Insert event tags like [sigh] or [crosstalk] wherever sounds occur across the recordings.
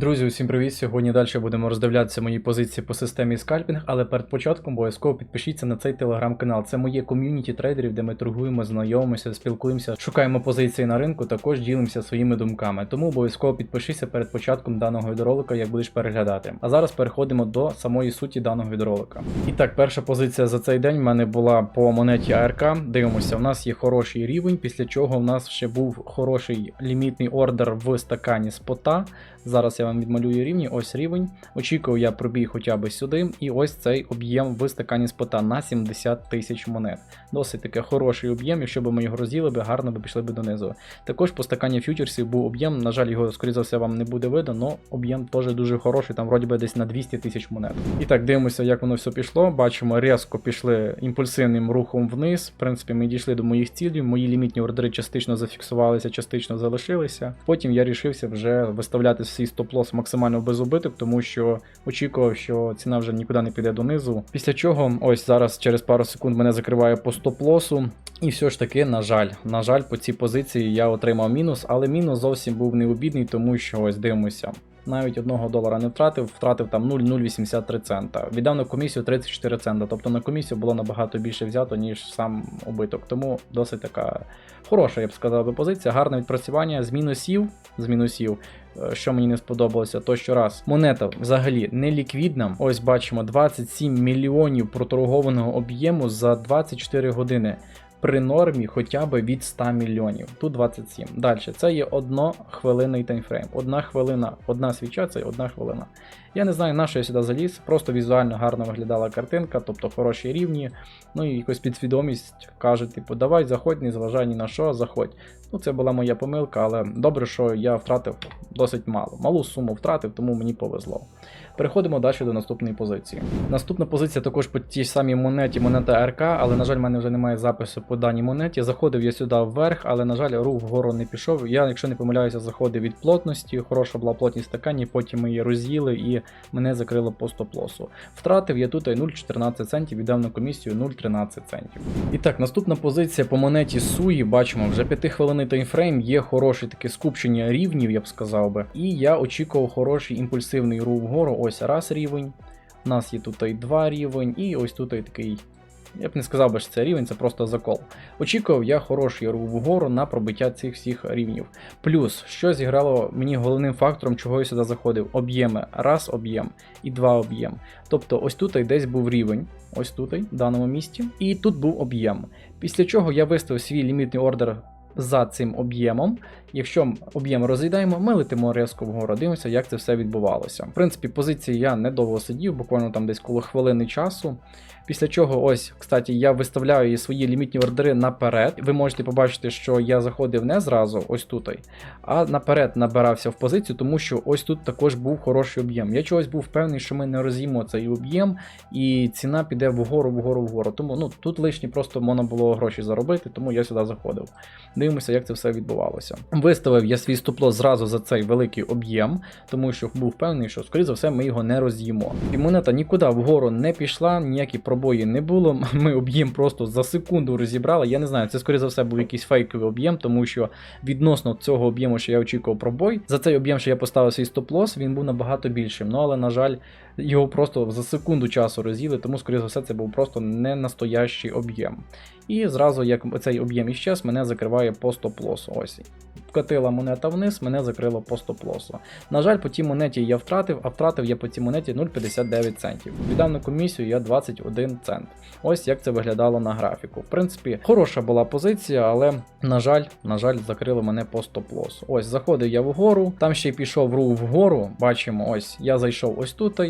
Друзі, усім привіт! Сьогодні далі будемо роздивлятися мої позиції по системі скальпінг, але перед початком обов'язково підпишіться на цей телеграм-канал. Це моє ком'юніті трейдерів, де ми торгуємо, знайомимося, спілкуємося, шукаємо позиції на ринку, також ділимося своїми думками. Тому обов'язково підпишися перед початком даного відеоролика, як будеш переглядати. А зараз переходимо до самої суті даного відеоролика. І так, перша позиція за цей день в мене була по монеті АРК. Дивимося, у нас є хороший рівень, після чого в нас ще був хороший лімітний ордер в стакані спота. Зараз я вам відмалюю рівні. Ось рівень. Очікував я пробій хоча б сюди. І ось цей об'єм в стакані спота на 70 тисяч монет. Досить таки хороший об'єм. Якщо б ми його розділи, би гарно би пішли б донизу. Також по стакані фьючерсів був об'єм. На жаль, його, скоріше за все, вам не буде видно, але об'єм теж дуже хороший, там вроді би десь на 200 тисяч монет. І так, дивимося, як воно все пішло. Бачимо, різко пішли імпульсивним рухом вниз. В принципі, ми дійшли до моїх цілей. Мої лімітні ордери частично зафіксувалися, частично залишилися. Потім я рішився вже виставляти свій стоп-лосс максимально без убиток, тому що очікував, що ціна вже нікуди не піде донизу. Після чого, ось зараз через пару секунд мене закриває по стоп-лосу. І все ж таки, на жаль, на жаль, по цій позиції я отримав мінус, але мінус зовсім був не обідний, тому що ось дивимося. Навіть одного долара не втратив, втратив там 0,083 цента. Віддав на комісію 34 цента. Тобто на комісію було набагато більше взято, ніж сам убиток. Тому досить така хороша, я б сказав, би, позиція, гарне відпрацювання з мінусів. З мінусів. Е, Що мені не сподобалося, то що раз монета взагалі не ліквідна. Ось бачимо 27 мільйонів проторгованого об'єму за 24 години. При нормі хоча б від 100 мільйонів. Тут 27. Далі, це є однохвилинний таймфрейм. Одна хвилина, одна свіча це одна хвилина. Я не знаю, на що я сюди заліз, просто візуально гарно виглядала картинка, тобто хороші рівні. Ну і якось підсвідомість каже, типу, давай, заходь, не зважай ні на що, заходь. Ну, це була моя помилка, але добре, що я втратив досить мало. Малу суму втратив, тому мені повезло. Переходимо далі до наступної позиції. Наступна позиція також по тій самій монеті, монета РК, але, на жаль, в мене вже немає запису по даній монеті. Заходив я сюди вверх, але, на жаль, рух вгору не пішов. Я, якщо не помиляюся, заходив від плотності. Хороша була плотність стакані, потім її роз'їли і мене закрило по стоп-лосу. Втратив я тут 0,14 центів, віддав на комісію 0,13 центів. І так, наступна позиція по монеті Суї, бачимо, вже 5 хвилинний таймфрейм, є хороше таке скупчення рівнів, я б сказав би. І я очікував хороший імпульсивний рух вгору. Ось раз рівень. У нас є тут і два рівень, і ось тут і такий. Я б не сказав би, що це рівень, це просто закол. Очікував я хороший рух вгору на пробиття цих всіх рівнів. Плюс, що зіграло мені головним фактором, чого я сюди заходив: об'єми, раз об'єм і два об'єм. Тобто, ось тут і десь був рівень, ось тут, в даному місці, і тут був об'єм. Після чого я виставив свій лімітний ордер. За цим об'ємом, якщо об'єм розійдаємо, ми летимо різко вгору, дивимося, як це все відбувалося. В принципі, позиції я недовго сидів, буквально там десь коло хвилини часу. Після чого, ось, кстати, я виставляю свої лімітні ордери наперед. Ви можете побачити, що я заходив не зразу, ось тут, а наперед набирався в позицію, тому що ось тут також був хороший об'єм. Я чогось був впевнений, що ми не роз'їмо цей об'єм, і ціна піде вгору, вгору, вгору. Тому ну, тут лишні просто можна було гроші заробити, тому я сюди заходив. Дивимося, як це все відбувалося. Виставив я свій стоп-лосс зразу за цей великий об'єм, тому що був впевнений, що, скоріше за все, ми його не роз'їмо. І монета нікуди вгору не пішла, ніякі пробої не було. [laughs] Ми об'єм просто за секунду розібрали. Я не знаю, це скоріше за все був якийсь фейковий об'єм, тому що відносно цього об'єму, що я очікував пробой, за цей об'єм, що я поставив свій стоп-лосс, він був набагато більшим. Ну але, на жаль, його просто за секунду часу роз'їли, тому, скоріше за все, це був просто не настоящий об'єм. І зразу, як цей об'єм іщез, мене закриває по стоп-лосу. Ось. Вкатила монета вниз, мене закрило по стоп-лосу. На жаль, по тій монеті я втратив, а втратив я по цій монеті 0,59 центів. Віддав на комісію я 21 цент. Ось як це виглядало на графіку. В принципі, хороша була позиція, але, на жаль, на жаль, закрили мене по стоп-лосу. Ось заходив я вгору, там ще й пішов рух вгору. Бачимо, ось я зайшов ось тут.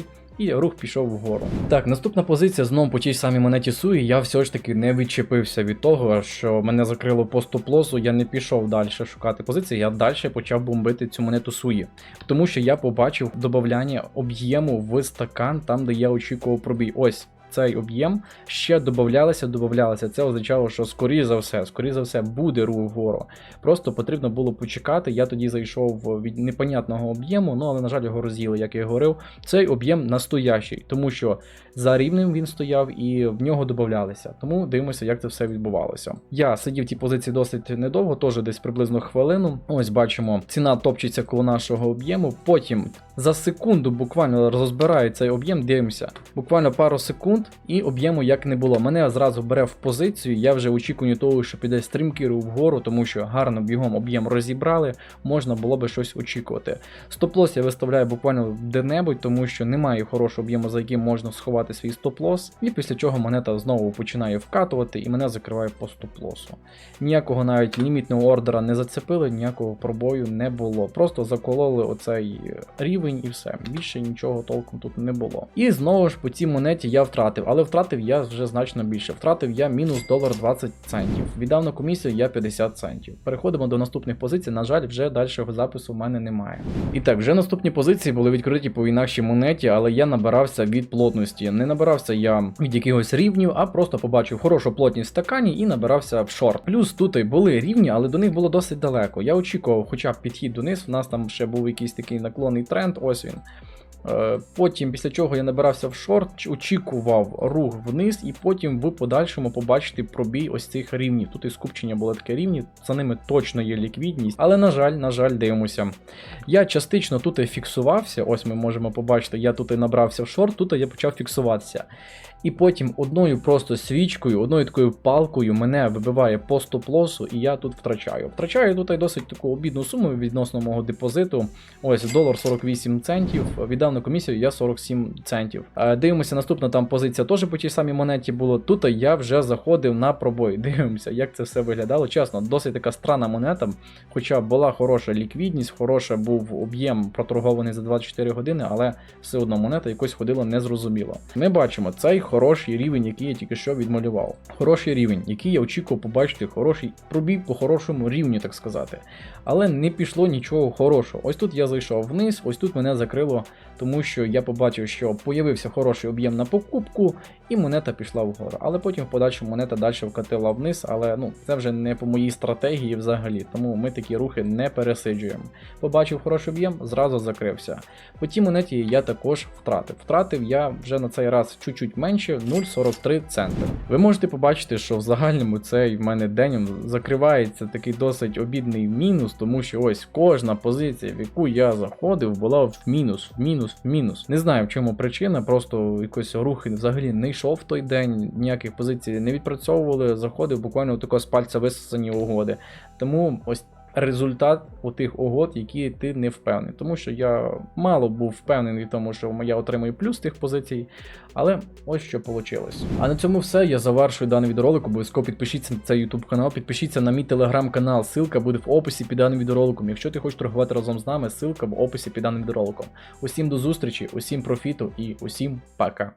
І рух пішов вгору. Так, наступна позиція знову по тій самій монеті Суї. Я все ж таки не відчепився від того, що мене закрило по стоп-лосу, я не пішов далі шукати позиції, я далі почав бомбити цю монету Суї. Тому що я побачив додавання об'єму в стакан, там де я очікував пробій. Ось цей об'єм ще додавалися, додавалися. Це означало, що скоріше за все, скоріше за все, буде рух вгору. Просто потрібно було почекати. Я тоді зайшов від непонятного об'єму, ну але, на жаль, його роз'їли, як я говорив. Цей об'єм настоящий, тому що за рівнем він стояв і в нього додавалися. Тому дивимося, як це все відбувалося. Я сидів в тій позиції досить недовго, теж десь приблизно хвилину. Ось бачимо, ціна топчеться коло нашого об'єму. Потім За секунду буквально розбираю цей об'єм, дивимося. Буквально пару секунд і об'єму як не було. Мене зразу бере в позицію. Я вже очікую того, що піде стрімкий рух вгору, тому що гарно бігом об'єм розібрали, можна було би щось очікувати. Стоп-лос я виставляю буквально де-небудь, тому що немає хорошого об'єму, за яким можна сховати свій стоп-лос. І після чого монета знову починає вкатувати і мене закриває по стоп-лосу. Ніякого навіть лімітного ордера не зацепили, ніякого пробою не було. Просто закололи оцей рівень і все. Більше нічого толком тут не було. І знову ж по цій монеті я втратив, але втратив я вже значно більше. Втратив я мінус долар 20 центів. Віддав на комісію я 50 центів. Переходимо до наступних позицій. На жаль, вже дальшого запису в мене немає. І так, вже наступні позиції були відкриті по інакшій монеті, але я набирався від плотності. Не набирався я від якихось рівнів, а просто побачив хорошу плотність в стакані і набирався в шорт. Плюс тут і були рівні, але до них було досить далеко. Я очікував, хоча б підхід дониз. У нас там ще був якийсь такий наклонний тренд. Ось він. Е, Потім, після чого я набирався в шорт, очікував рух вниз, і потім в подальшому побачити пробій ось цих рівнів. Тут і скупчення було таке рівні, за ними точно є ліквідність. Але, на жаль, на жаль, дивимося. Я частично тут і фіксувався. Ось ми можемо побачити, я тут і набрався в шорт, тут я почав фіксуватися. І потім одною просто свічкою, одною такою палкою мене вибиває по стоп-лосу, і я тут втрачаю. Втрачаю тут і досить таку обідну суму відносно мого депозиту. Ось долар 48 центів. На комісію я 47 центів. Е, Дивимося, наступна там позиція теж по тій самій монеті було. Тут я вже заходив на пробой. [laughs] Дивимося, як це все виглядало. Чесно, досить така странна монета. Хоча була хороша ліквідність, хороша був об'єм проторгований за 24 години, але все одно монета якось ходила незрозуміло. Ми бачимо цей хороший рівень, який я тільки що відмалював. Хороший рівень, який я очікував побачити, хороший пробіг по хорошому рівню, так сказати. Але не пішло нічого хорошого. Ось тут я зайшов вниз, ось тут мене закрило, тому що я побачив, що появився хороший об'єм на покупку, і монета пішла вгору. Але потім в подальшому монета далі вкатила вниз, але ну це вже не по моїй стратегії взагалі, тому ми такі рухи не пересиджуємо. Побачив хороший об'єм, зразу закрився. По тій монеті я також втратив. Втратив я вже на цей раз чуть-чуть менше 0,43 центри. Ви можете побачити, що в загальному цей в мене день закривається такий досить обідний мінус, тому що ось кожна позиція, в яку я заходив, була в мінус, в мінус, в мінус. Не знаю, в чому причина, просто якось рух взагалі не йшов в той день, ніяких позицій не відпрацьовували, заходив буквально тако з пальця висосані угоди. Тому ось. Результат у тих угод, які ти не впевнений. Тому що я мало був впевнений в тому, що я отримую плюс тих позицій, але ось що вийшло. А на цьому все. Я завершую даний відеоролик. Обов'язково підпишіться на цей YouTube канал, підпишіться на мій телеграм-канал. Ссылка буде в описі під даним відеороликом. Якщо ти хочеш торгувати разом з нами, ссылка в описі під даним відеороликом. Усім до зустрічі, усім профіту і усім пока.